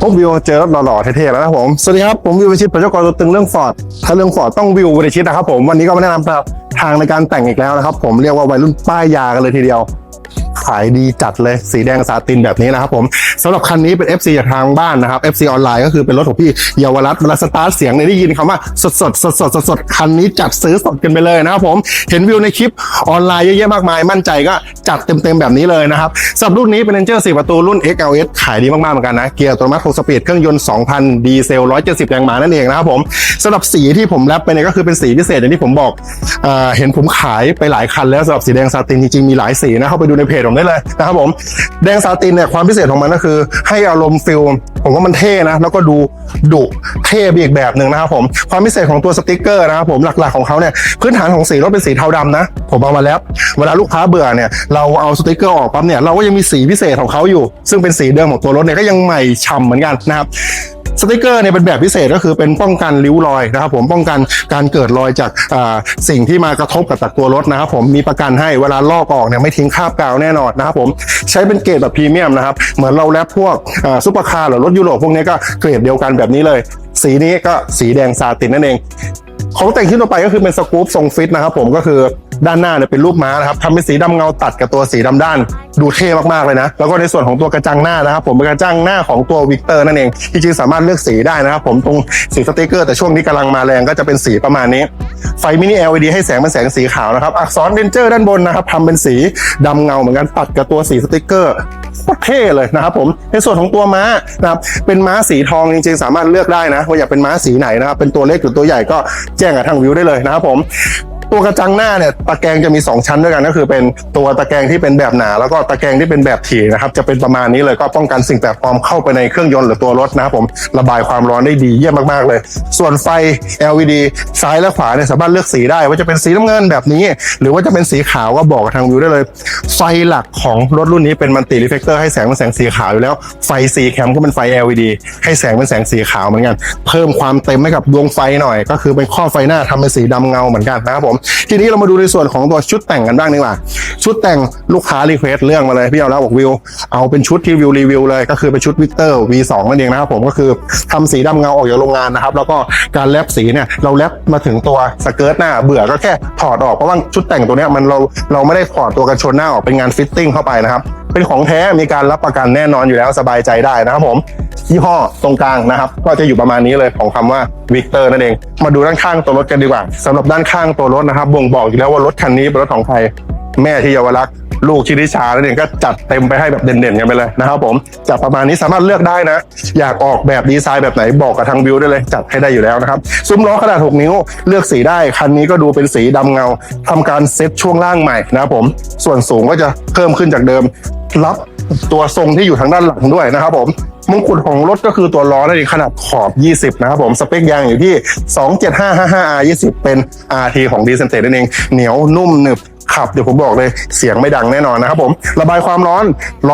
พบวิวเจอรถหล่อๆเท่ๆแล้วนะครับผม สวัสดีครับ ผมวิววิชิตเป็นเจ้าของตัวตึงเรื่องฟอร์ดถ้าเรื่องฟอร์ดต้องวิววิชิตนะครับผมวันนี้ก็มาแนะนำทางในการแต่งอีกแล้วนะครับผมเรียกว่าวัยรุ่นป้ายยากันเลยทีเดียว ขายดีจัดเลยสีแดงซาตินแบบนี้นะครับผมสำหรับคันนี้เป็น FC จากทางบ้านนะครับ FC ออนไลน์ก็คือเป็นรถของพี่เยาวรัตน์เวลาสตาร์ทเสียงเนี่ยได้ยินคำว่าสดสดสดสดสดสดคันนี้จัดซื้อสดกันไปเลยนะครับผมเห็นวิวในคลิปออนไลน์เยอะแยะมากมายมั่นใจก็จัดเต็มๆแบบนี้เลยนะครับสำหรับรุ่นนี้เป็น Ranger 4ประตูรุ่น XLS ขายดีมากๆเหมือนกันนะเกียร์อัตโนมัติ6สปีดเครื่องยนต์2,000ดีเซล170แรงม้านั่นเองนะครับผมสำหรับสีที่ผมแรปไปเนี่ยก็คือเป็นสีพิเศษอย่างที่ผมบอกเอ่อเห็นผมขายไปหลายคันแล้วสำหรับสีแดงซาตินจริงๆมีหลายสีนะเข้าไปดูในเพจผมได้เลยนะครับผมแดงซาตินเนี่ยความพิเศษของมันก็คือ ให้อารมณ์ฟิลผมว่ามันเท่นะ แล้วก็ดูดุเท่อีกแบบหนึ่งนะครับผมความพิเศษของตัวสติกเกอร์นะครับผมหลักๆของเขาเนี่ยพื้นฐานของสีรถเป็นสีเทาดำนะ ผมเอามาแล้ว เวลาลูกค้าเบื่อเนี่ยเราเอาสติกเกอร์ออกปั๊บเนี่ยเราก็ยังมีสีพิเศษของเขาอยู่ ซึ่งเป็นสีเดิมของตัวรถเนี่ยก็ยังใหม่ฉ่ำเหมือนกันนะครับ สติกเกอร์เนี่ยเป็นแบบพิเศษก็คือเป็นป้องกันริ้วรอยนะครับผมป้องกันการเกิดรอยจากอ่าสิ่งที่มากระทบกับตักตัวรถนะครับผมมีประกันให้เวลาลอกออกเนี่ยไม่ทิ้งคราบกาวแน่นอนนะครับผมใช้เป็นเกรดแบบพรีเมียมนะครับเหมือนเราแลปพวกอ่าซุปเปอร์คาร์หรือรถยุโรปพวกนี้ก็เกรดเดียวกันแบบนี้เลย สีนี้ก็สีแดงซาตินนั่นเองของแต่งขึ้นต่อไปก็คือเป็นสกู๊ปทรงฟิตนะครับผมก็คือ ด้านหน้าเนี่ยเป็นรูปม้านะครับทำเป็นสีดำเงาตัดกับตัวสีดำด้าน ดูเท่มากๆเลยนะ แล้วก็ในส่วนของตัวกระจังหน้านะครับ ผมเป็นกระจังหน้าของตัววิกเตอร์นั่นเองจริงๆสามารถเลือกสีได้นะครับ ผมตรงสีสติกเกอร์แต่ช่วงนี้กำลังมาแรงก็จะเป็นสีประมาณนี้ ไฟมินิ LED ให้แสงเป็นแสงสีขาวนะครับอักษรเดนเจอร์ด้านบนนะครับทำเป็นสีดำเงาเหมือนกันตัดกับตัวสีสติกเกอร์โคตรเท่เลยนะครับผมในส่วนของตัวม้านะครับเป็นม้าสีทองจริงๆ สามารถเลือกได้นะว่าอยากเป็นม้าสีไหนนะครับเป็นตัวเล็กหรือตัวใหญ่ก็แจ้งกับทางวิวได้เลยนะครับผม ตัวกระจังหน้าเนี่ยตะแกรงจะมี 2 ชั้นด้วยกันก็คือ เป็นตัวตะแกรงที่เป็นแบบหนา แล้วก็ตะแกรงที่เป็นแบบถี่นะครับจะเป็นประมาณนี้เลยก็ป้องกันสิ่งแปลกปลอมเข้าไปในเครื่องยนต์หรือตัวรถนะครับผมระบายความร้อนได้ดีเยี่ยมมากๆเลย ส่วนไฟ LED ซ้ายและขวาเนี่ยสามารถเลือกสีได้ว่าจะเป็นสีน้ำเงินแบบนี้ หรือว่าจะเป็นสีขาวก็บอกกับทางวิวได้เลย ไฟหลักของรถรุ่นนี้เป็นมันติรีเฟกเตอร์ให้แสงเป็นแสงสีขาวอยู่แล้วไฟสีแคมก็เป็นไฟ LED ให้แสงเป็นแสงสีขาวเหมือนกัน เพิ่มความเต็มให้กับดวงไฟหน่อย ก็คือเป็นข้อไฟหน้าทำเป็นสีดำเงาเหมือนกันนะครับผมทีนี้เรามาดูในส่วนของตัวชุดแต่งกันบ้างดีกว่า ชุดแต่งลูกค้ารีเควสเรื่องมาเลยพี่เอาแล้วบอกวิว เอาเป็นชุดที่วิวรีวิวเลยก็คือเป็นชุดวิกเตอร์ V2 นั่นเองนะครับผมก็คือทำสีดำเงาออกจากโรงงานนะครับ แล้วก็การแลบสีเนี่ยเราแลบมาถึงตัวสเกิร์ตหน้าเบื่อก็แค่ถอดออกเพราะว่าชุดแต่งตัวเนี้ยมันเราเราไม่ได้ถอดตัวกันชนหน้าออกเป็นงานฟิตติ้งเข้าไปนะครับ เป็นของแท้มีการรับประกันแน่นอนอยู่แล้วสบายใจได้นะครับผมยี่ห้อตรงกลางนะครับ ก็จะอยู่ประมาณนี้เลยของคำว่าวิกเตอร์นั่นเอง มาดูด้านข้างตัวรถกันดีกว่าสำหรับด้านข้างตัวรถนะครับ บ่งบอกอยู่แล้วว่ารถคันนี้เป็นรถของใครแม่ที่เยาวรักษณ์ลูกชิริชานั่นเองก็จัดเต็มไปให้แบบเด่นๆกันไปเลยนะครับผมจัดประมาณนี้สามารถเลือกได้นะ อยากออกแบบดีไซน์แบบไหนบอกกับทางวิวได้เลยจัดให้ได้อยู่แล้วนะครับซุ้มล้อขนาด 6 นิ้ว เลือกสีได้คันนี้ก็ดูเป็นสีดำเงาทำการเซ็ตช่วงล่างใหม่นะครับผมส่วนสูงก็จะเพิ่มขึ้นจากเดิม รับตัวทรงที่อยู่ทางด้านหลังด้วยนะครับผมมงกุฎของรถก็คือตัวล้อนั่นเองขนาดขอบ 20 นะครับผม สเปคยางอยู่ที่ 27555R 20 เป็น RT ของดีเซนเตนั่นเอง เหนียวนุ่มหนึบขับเดี๋ยวผมบอกเลยเสียงไม่ดังแน่นอนนะครับผม ระบายความร้อน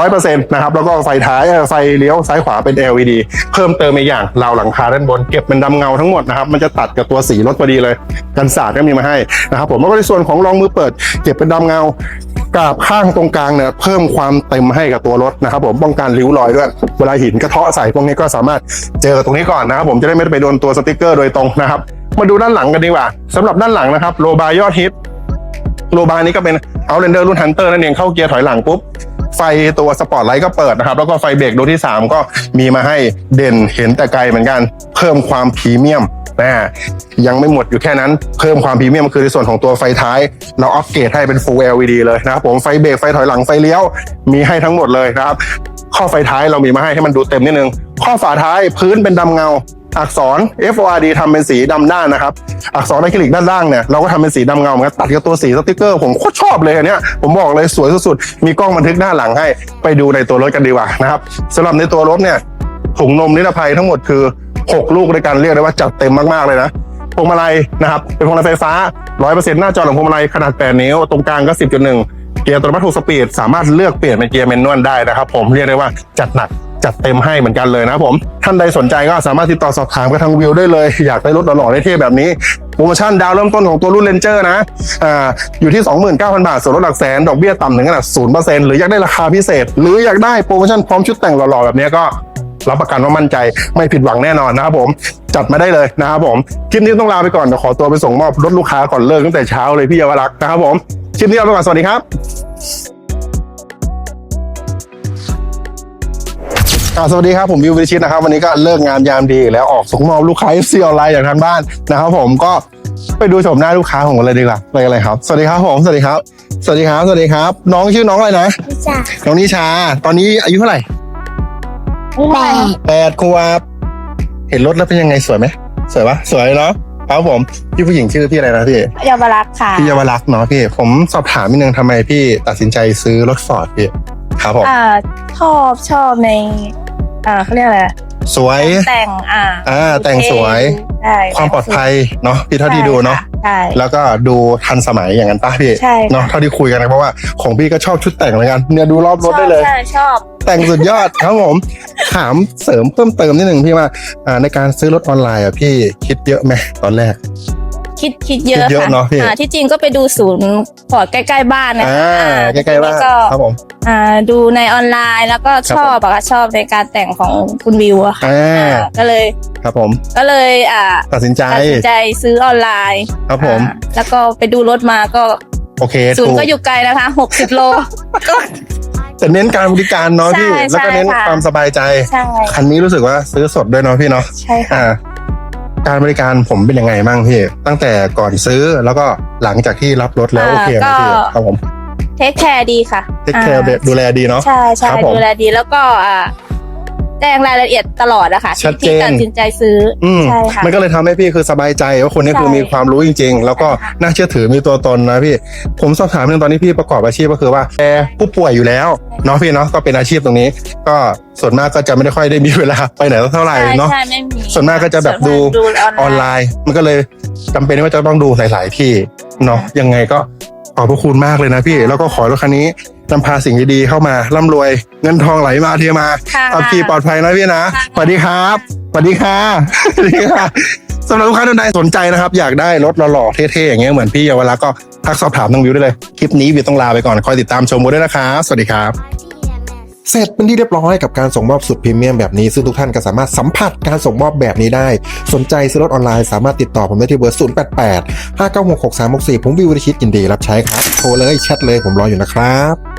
100%นะครับ แล้วก็ไฟท้ายไฟเลี้ยวซ้ายขวาเป็น LED เพิ่มเติมอีกอย่างราวหลังคาด้านบน เก็บเป็นดำเงาทั้งหมดนะครับ มันจะตัดกับตัวสีรถพอดีเลย กันสาดก็มีมาให้นะครับผมแล้วก็ในส่วนของรองมือเปิด เก็บเป็นดำเงา กาบข้างตรงกลางเนี่ยเพิ่มความเต็มให้กับตัวรถนะครับผมป้องกันริ้วรอยด้วย เวลาหินกระเทาะใส่พวกนี้ก็สามารถเจอตรงนี้ก่อนนะครับผมจะได้ไม่ไปโดนตัวสติกเกอร์โดยตรงนะครับ มาดูด้านหลังกันดีกว่าสำหรับด้านหลังนะครับโลบายอดฮิตโลบานี้ก็เป็นเอาเรนเดอร์รุ่นฮันเตอร์นั่นเองเข้าเกียร์ถอยหลังปุ๊บไฟตัวสปอร์ตไลท์ก็เปิดนะครับ แล้วก็ไฟเบรกดวงที่ 3 ก็มีมาให้เด่นเห็นแต่ไกลเหมือนกัน เพิ่มความพรีเมียม นะยังไม่หมดอยู่แค่นั้นเพิ่มความพรีเมียมคือในส่วนของตัวไฟท้าย เราอัปเกรดให้เป็น Full LED เลยนะครับผมไฟเบรกไฟถอยหลังไฟเลี้ยวมีให้ทั้งหมดเลยนะครับข้อไฟท้ายเรามีมาให้ให้มันดูเต็มนิดนึง ข้อฝาท้ายพื้นเป็นดำเงาอักษร FORD ทำเป็นสีดำด้านนะครับ อักษรอะคริลิกด้านล่างเนี่ยเราก็ทำเป็นสีดำเงาเหมือนกันตัดกับตัวสีสติกเกอร์ผมโคตรชอบเลยอันเนี้ยผมบอกเลยสวยสุดๆ มีกล้องบันทึกหน้าหลังให้ไปดูในตัวรถกันดีกว่านะครับสำหรับในตัวรถเนี่ยถุงนมนิรภัยทั้งหมดคือ 6 ลูกด้วยกันเรียกได้ว่าจัดเต็มมากๆเลยนะพวงมาลัยนะครับเป็นพวงมาลัยไฟฟ้า 100%หน้าจอหลังพวงมาลัยขนาด 8 นิ้ว ตรงกลางก็ 10.1 เกียร์อัตโนมัติ6สปีด สามารถเลือกเปลี่ยนเป็นเกียร์แมนนวลได้นะครับผมเรียกได้ว่าจัดหนักจัดเต็มให้เหมือนกันเลยนะครับผม ท่านใดสนใจก็สามารถติดต่อสอบถามกับทางวิวได้เลย อยากได้รถหล่อๆเท่ๆแบบนี้โปรโมชั่นดาวเริ่มต้นของตัวรุ่นเลนเจอร์นะอ่าอยู่ที่ 29,000 บาท ส่วนลดหลักแสน ดอกเบี้ยต่ำถึงขนาด0%หรืออยากได้ราคาพิเศษ หรืออยากได้โปรโมชั่นพร้อมชุดแต่งหล่อๆแบบนี้ก็ รับประกันว่ามั่นใจไม่ผิดหวังแน่นอนนะครับผมจัดมาได้เลยนะครับผมคลิปนี้ต้องลาไปก่อนเดี๋ยวขอตัวไปส่งมอบรถลูกค้าก่อนเลิกตั้งแต่เช้าเลยพี่เยาวรักษณ์นะครับผมคลิปนี้เอาไปก่อนสวัสดีครับอ่าสวัสดีครับผมวิววิชิตนะครับ วันนี้ก็เลิกงานยามดีอีกแล้วออกส่งมอบลูกค้า FC ออนไลน์อย่างทางบ้านนะครับผมก็ไปดูชมหน้าลูกค้าของผมเลยดีกว่าไปกันเลยครับ สวัสดีครับผมสวัสดีครับ สวัสดีครับ สวัสดีครับ น้องชื่อน้องอะไรนะพี่จ๋าน้องนิชา ตอนนี้อายุเท่าไหร่ แปดแปดขวบเห็นรถแล้วเป็นยังไงสวยไหมสวยปะสวยเนาะครับผมพี่ผู้หญิงชื่อพี่อะไรนะพี่เยาวรักษณ์ค่ะพี่เยาวรักษณ์เนาะพี่ ผมสอบถามนิดนึงทำไมพี่ตัดสินใจซื้อรถฟอร์ดพี่ครับผมอ่าชอบชอบในอ่าเขาเรียกอะไร สวย แต่งอ่าอ่าแต่งสวย ใช่ความปลอดภัยเนาะพี่เท่าที่ดูเนาะใช่ แล้วก็ดูทันสมัยอย่างนั้นป้าพี่ใช่ค่ะ เนาะเท่าที่คุยกันนะเพราะว่าของพี่ก็ชอบชุดแต่งเหมือนกันเนี่ยดูรอบรถได้เลยใช่ชอบ แต่งสุดยอด ครับผมถามเสริมเพิ่มเติมนิดหนึ่งพี่ว่าอ่าในการซื้อรถออนไลน์อะพี่คิดเยอะไหมตอนแรก คิดคิดเยอะคิดเยอะค่ะเนอะพี่ อ่าที่จริงก็ไปดูศูนย์ฟอร์ดใกล้ ๆ บ้านนะอ่าใกล้ๆว่าแล้วก็ครับผม อ่าดูในออนไลน์แล้วก็ครับชอบอะค่ะชอบในการแต่งของคุณวิวอะค่ะอ่าอ่าก็เลยครับผม ก็เลยอ่าตัดสินใจตัดสินใจซื้อออนไลน์ครับผม อ่าแล้วก็ไปดูรถมาก็โอเคศูนถูย์กก็อยู่ไกลนะคะหกสิบโล ก็ แต่เน้นการบริการเนาะพี่ ใช่แล้วก็เน้นใช่ค่ะ ความสบายใจ ใช่คันนี้รู้สึกว่าซื้อสดด้วยเนาะพี่เนาะใช่ค่ะ อ่า การบริการผมเป็นยังไงบ้างพี่ ตั้งแต่ก่อนซื้อแล้วก็หลังจากที่รับรถแล้วอ่าโอเคไหมพี่ก็ครับผมเทคแคร์ดีค่ะเทคแคร์อ่าดูแลดีเนาะใช่ใช่ครับผมดูแลดีแล้วก็อ่า แจ้งรายละเอียดตลอดอะค่ะชัดเจน ที่ตัดสินใจซื้อออืมใช่ค่ะ มันก็เลยทำให้พี่คือสบายใจว่าคนนี้ใช่คือมีความรู้จริง ๆ แล้วก็ใช่ค่ะน่าเชื่อถือมีตัวตนนะพี่ ผมสอบถามเรื่องตอนนี้พี่ประกอบอาชีพก็คือว่าแอร์ผู้ป่วยอยู่แล้วเนาะพี่เนาะก็เป็นอาชีพตรงนี้ ก็ส่วนมากก็จะไม่ได้ค่อยได้มีเวลาไปไหนเท่าไหร่ใช่เนาะ ใช่ไม่มีส่วนมากก็จะแบบดู ส่วนมากออนไลน์ มันก็เลยจำเป็นว่าจะต้องดูหลาย ๆ ที่เนาะยังไงก็ขอบพระคุณมากเลยนะพี่ แล้วก็ขอรถคันนี้ นำพาสิ่งดีๆเข้ามาร่ำรวยเงินทองไหลมาเทมาค่ะขับขี่ปลอดภัยนะพี่นะค่ะ สวัสดีครับสวัสดีค่ะสวัสดีค่ะสำหรับลูกค้าท่านใดสนใจนะครับ อยากได้รถหล่อๆเท่ๆอย่างเงี้ยเหมือนพี่เยาวรักษณ์ก็ทักสอบถามทางวิวได้เลยคลิปนี้วิวต้องลาไปก่อนคอยติดตามชมวิวด้วยนะครับสวัสดีครับเสร็จเป็นที่เรียบร้อยกับการส่งมอบสุดพรีเมียมแบบนี้ ซึ่งทุกท่านก็สามารถสัมผัสการส่งมอบแบบนี้ได้ สนใจซื้อรถออนไลน์สามารถติดต่อผมได้ที่เบอร์ 088 596 6364 ผมวิววริชิตยินดีรับใช้ครับ โทรเลยแชทเลยผมรออยู่นะครับ